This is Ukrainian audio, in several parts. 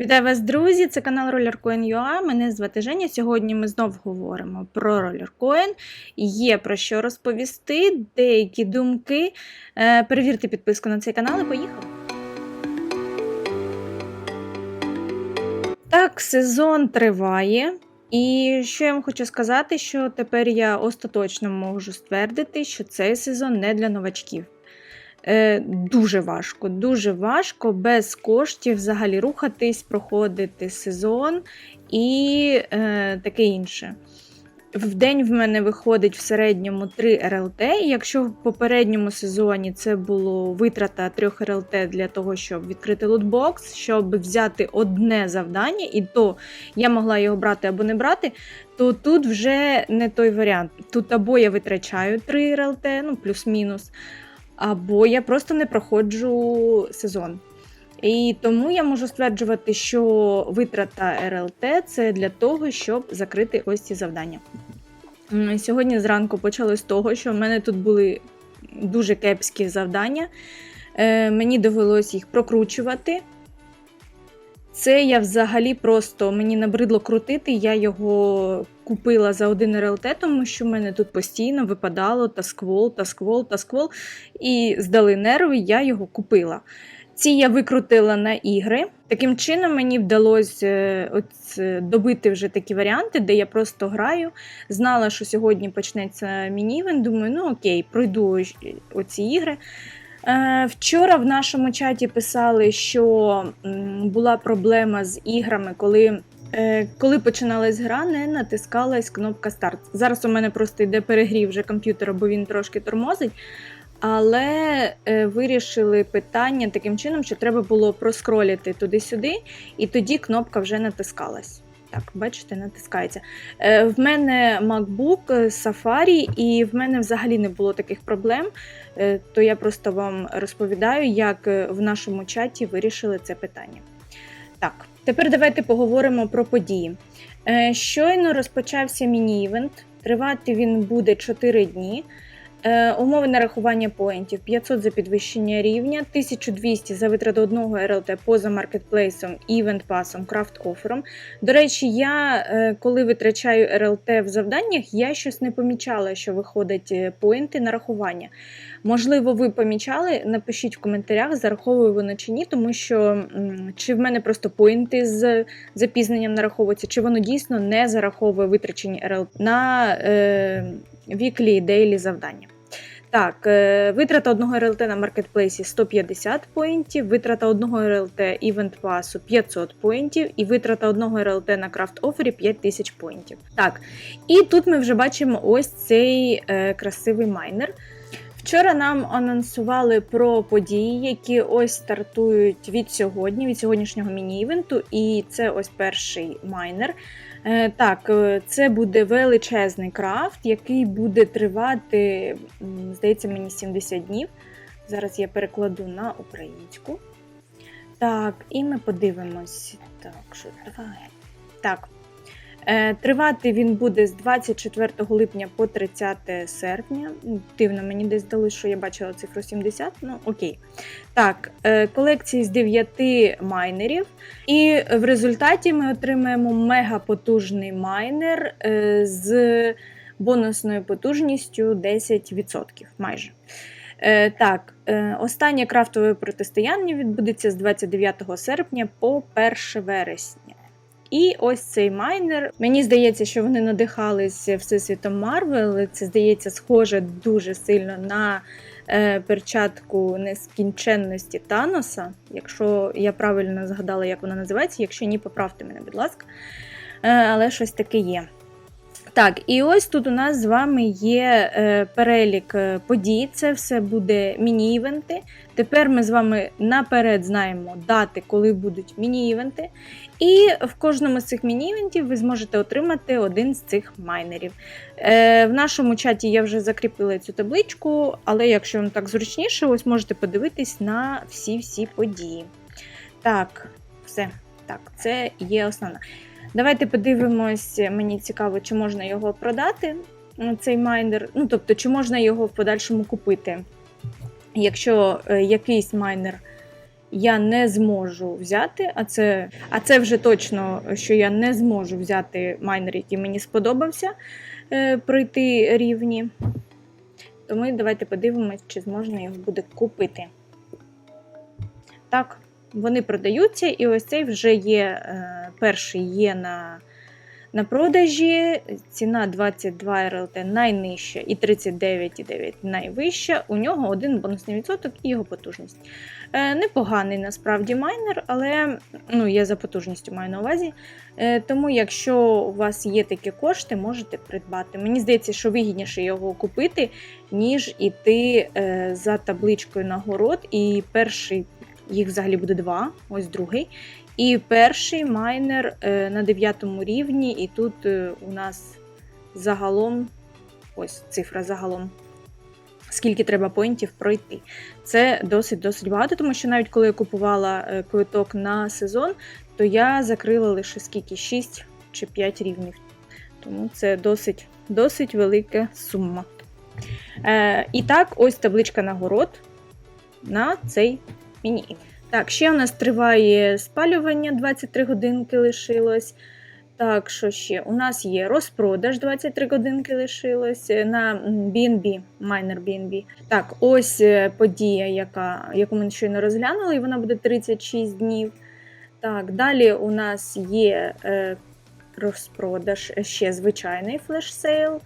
Вітаю вас, друзі! Це канал RollerCoin.ua, Мене звати Женя. Сьогодні ми знов говоримо про RollerCoin. Є про що розповісти, деякі думки. Е, Перевірте підписку на цей канал і поїхали. Так, сезон триває. І що я вам хочу сказати, що тепер я остаточно можу ствердити, що цей сезон не для новачків. Е, Дуже важко, дуже важко без коштів взагалі рухатись, проходити сезон і е, таке інше. В день в мене виходить в середньому 3 РЛТ. Якщо в попередньому сезоні це було витрата 3 РЛТ для того, щоб відкрити лутбокс, щоб взяти одне завдання, і то я могла його брати або не брати, то тут вже не той варіант. Тут або я витрачаю 3 РЛТ, ну плюс-мінус, або я просто не проходжу сезон. І тому я можу стверджувати, що витрата РЛТ це для того, щоб закрити ось ці завдання. Сьогодні зранку почали з того, що в мене тут були дуже кепські завдання. Е, Мені довелось їх прокручувати. Це я взагалі просто мені набридло крутити. Я його купила за один РЛТ, тому що в мене тут постійно випадало тасквол, тасквол, тасквол. І здали нерви, я його купила. Ці я викрутила на ігри. Таким чином мені вдалося е, е, добити вже такі варіанти, де я просто граю. Знала, що сьогодні почнеться міні-івент. Думаю, ну окей, пройду оці ігри. Е, Вчора в нашому чаті писали, що була проблема з іграми, коли, е, коли починалась гра, не натискалась кнопка старт. Зараз у мене просто йде перегрів вже комп'ютера, бо він трошки тормозить. Але е, вирішили питання таким чином, що треба було проскролити туди-сюди, і тоді кнопка вже натискалась. Так, бачите, натискається. Е, в мене MacBook е, Safari, і в мене взагалі не було таких проблем. Е, то я просто вам розповідаю, як в нашому чаті вирішили це питання. Так, тепер давайте поговоримо про події. Щойно розпочався міні-івент. Тривати він буде 4 дні. Е, Умови нарахування поінтів 500 за підвищення рівня, 1200 за витрату одного РЛТ поза маркетплейсом, івент пасом, крафт офером. До речі, я е, коли витрачаю РЛТ в завданнях, я щось не помічала, що виходить е, поінти нарахування. Можливо, ви помічали, напишіть в коментарях, зараховую воно чи ні, тому що чи в мене просто поінти з запізненням нараховуються, чи воно дійсно не зараховує витрачені РЛТ на е, віклі дейлі завдання. Так, е, витрата одного РЛТ на маркетплейсі 150 поінтів, витрата одного РЛТ івент пасу 500 поінтів, і витрата одного РЛТ на крафт офері 5000 поінтів. Так, і тут ми вже бачимо ось цей е, красивий майнер. Вчора нам анонсували про події, які ось стартують від сьогодні, від сьогоднішнього міні-івенту, і це ось перший майнер. Е, Так, е, це буде величезний крафт, який буде тривати, здається, мені 70 днів. Зараз я перекладу на українську. Так, і ми подивимось. Так, що давай. Так. Е, Тривати він буде з 24 липня по 30 серпня. Ну, Дивно, мені десь дали, що я бачила цифру 70, ну окей. Так, е, колекції з 9 майнерів. І в результаті ми отримаємо мегапотужний майнер е, з бонусною потужністю 10% майже. Так, останнє крафтове протистояння відбудеться з 29 серпня по 1 вересня. І ось цей майнер. Мені здається, що вони надихались всесвітом Марвел. Це здається схоже дуже сильно на е, перчатку нескінченності Таноса. Якщо я правильно згадала, як вона називається, якщо ні, поправте мене, будь ласка. Е, але щось таке є. Так, і ось тут у нас з вами є е, перелік е, подій. Це все буде міні-івенти. Тепер ми з вами наперед знаємо дати, коли будуть міні-івенти. І в кожному з цих міні-івентів ви зможете отримати один з цих майнерів. Е, в нашому чаті я вже закріпила цю табличку, але якщо вам так зручніше, ось можете подивитись на всі-всі події. Так, все. Так, це є основне. Давайте подивимось, мені цікаво, чи можна його продати, м, цей майнер. Ну, тобто, чи можна його в подальшому купити. Якщо е, якийсь майнер я не зможу взяти, а це, а це вже точно, що я не зможу взяти майнер, який мені сподобався, е, пройти рівні. Тому давайте подивимось, чи зможна його буде купити. Так, вони продаються, і ось цей вже є, е, перший є на на продажі. Ціна 22 РЛТ найнижча і 39,9 найвища. У нього один бонусний відсоток і його потужність. Е, Непоганий насправді майнер, але ну, я за потужністю маю на увазі. Е, Тому, якщо у вас є такі кошти, можете придбати. Мені здається, що вигідніше його купити, ніж іти е, за табличкою нагород. І перший їх взагалі буде два, ось другий. І перший майнер е, на 9 рівні, і тут е, у нас загалом, ось цифра загалом, скільки треба поінтів пройти. Це досить-досить багато, тому що навіть коли я купувала е, квиток на сезон, то я закрила лише скільки 6 чи 5 рівнів. Тому це досить досить велика сума. Е, І так, ось табличка нагород на цей міні. Так, ще у нас триває спалювання, 23 годинки лишилось. Так, що ще? У нас є розпродаж 23 годинки лишилось на BNB, майнер BNB. Так, ось е, подія, яка, яку ми щойно розглянули, і вона буде 36 днів. Так, далі у нас є е, розпродаж ще звичайний флеш-сейл.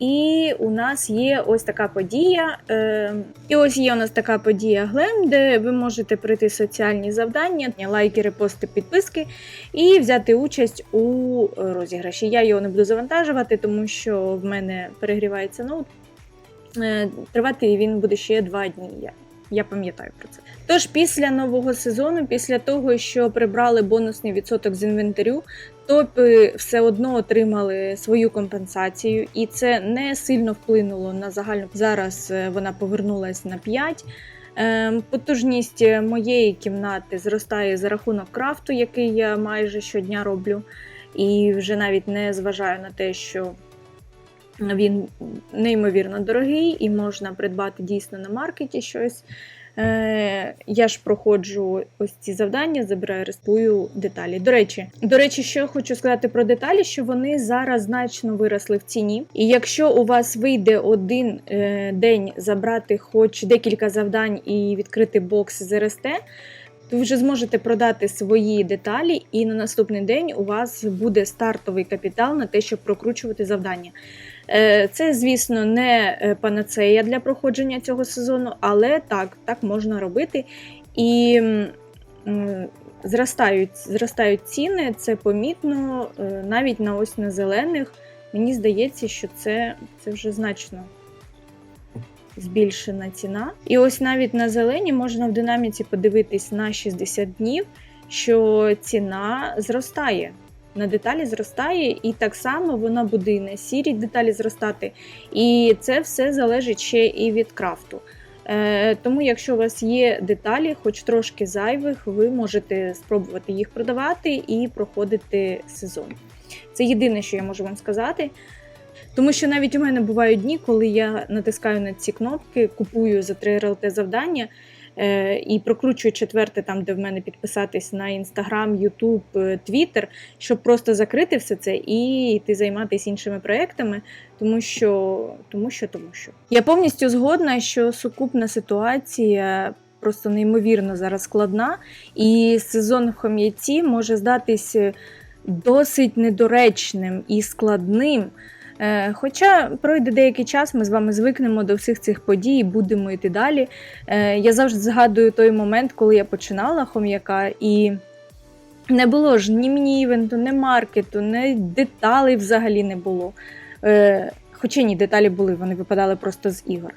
І у нас є ось така подія. Е, І ось є у нас така подія Глем, де ви можете пройти соціальні завдання, лайки, репости, підписки і взяти участь у розіграші. Я його не буду завантажувати, тому що в мене перегрівається ноут. Е, Тривати він буде ще два дні. Я, пам'ятаю про це. Тож після нового сезону, після того, що прибрали бонусний відсоток з інвентарю, топи все одно отримали свою компенсацію, і це не сильно вплинуло на загальну. Зараз е, вона повернулась на 5. Ем, потужність моєї кімнати зростає за рахунок крафту, який я майже щодня роблю. І вже навіть не зважаю на те, що він неймовірно дорогий і можна придбати дійсно на маркеті щось. Е, Я ж проходжу ось ці завдання, забираю, респую деталі. До речі, до речі, що я хочу сказати про деталі, що вони зараз значно виросли в ціні. І якщо у вас вийде один е, день забрати хоч декілька завдань і відкрити бокс з РСТ, то ви вже зможете продати свої деталі, і на наступний день у вас буде стартовий капітал на те, щоб прокручувати завдання. Е, це, звісно, не е, панацея для проходження цього сезону, але так, так можна робити. І зростають зростають ціни, це помітно, е, навіть на ось на зелених. Мені здається, що це, це вже значно збільшена ціна. І ось навіть на зелені можна в динаміці подивитись на 60 днів, що ціна зростає на деталі зростає, і так само вона буде на сірі деталі зростати. І це все залежить ще і від крафту. Е, Тому, якщо у вас є деталі, хоч трошки зайвих, ви можете спробувати їх продавати і проходити сезон. Це єдине, що я можу вам сказати. Тому що навіть у мене бувають дні, коли я натискаю на ці кнопки, купую за 3 РЛТ завдання. Е, і прокручую четверте, там, де в мене підписатись на інстаграм, Ютуб, Твіттер, щоб просто закрити все це і йти займатися іншими проектами, тому що, тому що, тому що я повністю згодна, що сукупна ситуація. Просто неймовірно зараз складна, і сезон в Хом'яці може здатись досить недоречним і складним. Е, хоча пройде деякий час, ми з вами звикнемо до всіх цих подій і будемо йти далі. Е, я завжди згадую той момент, коли я починала хом'яка, і не було ж ні міні-івенту, ні маркету, ні деталей взагалі не було. Е, хоча ні, деталі були, вони випадали просто з ігор.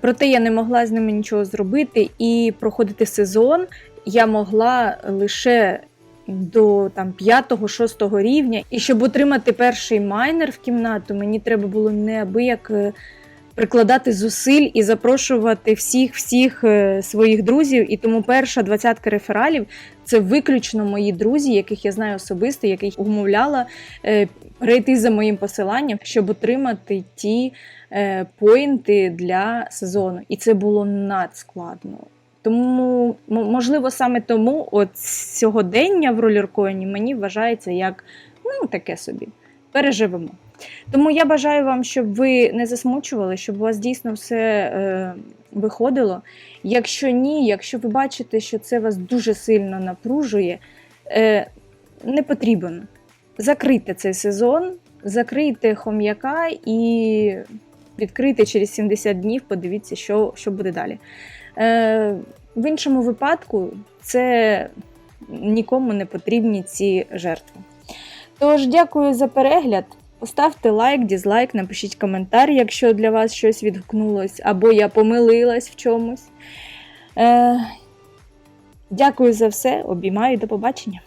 Проте я не могла з ними нічого зробити і проходити сезон я могла лише до там 5-6 рівня. І щоб отримати перший майнер в кімнату, мені треба було неабияк е, прикладати зусиль і запрошувати всіх-всіх е, своїх друзів. І тому перша двадцятка рефералів це виключно мої друзі, яких я знаю особисто, яких умовляла е, перейти за моїм посиланням, щоб отримати ті поінти для сезону. І це було надскладно. Тому, можливо, саме тому от сьогодення в роліркоїні мені вважається як ну, таке собі. Переживемо. Тому я бажаю вам, щоб ви не засмучували, щоб у вас дійсно все е, виходило. Якщо ні, якщо ви бачите, що це вас дуже сильно напружує, е, не потрібен. Закрийте цей сезон, закрийте хом'яка і відкрийте через 70 днів, подивіться, що, що буде далі. Е, в іншому випадку це нікому не потрібні ці жертви. Тож, дякую за перегляд. Поставте лайк, дізлайк, напишіть коментар, якщо для вас щось відгукнулось, або я помилилась в чомусь. Е, дякую за все, обіймаю, до побачення.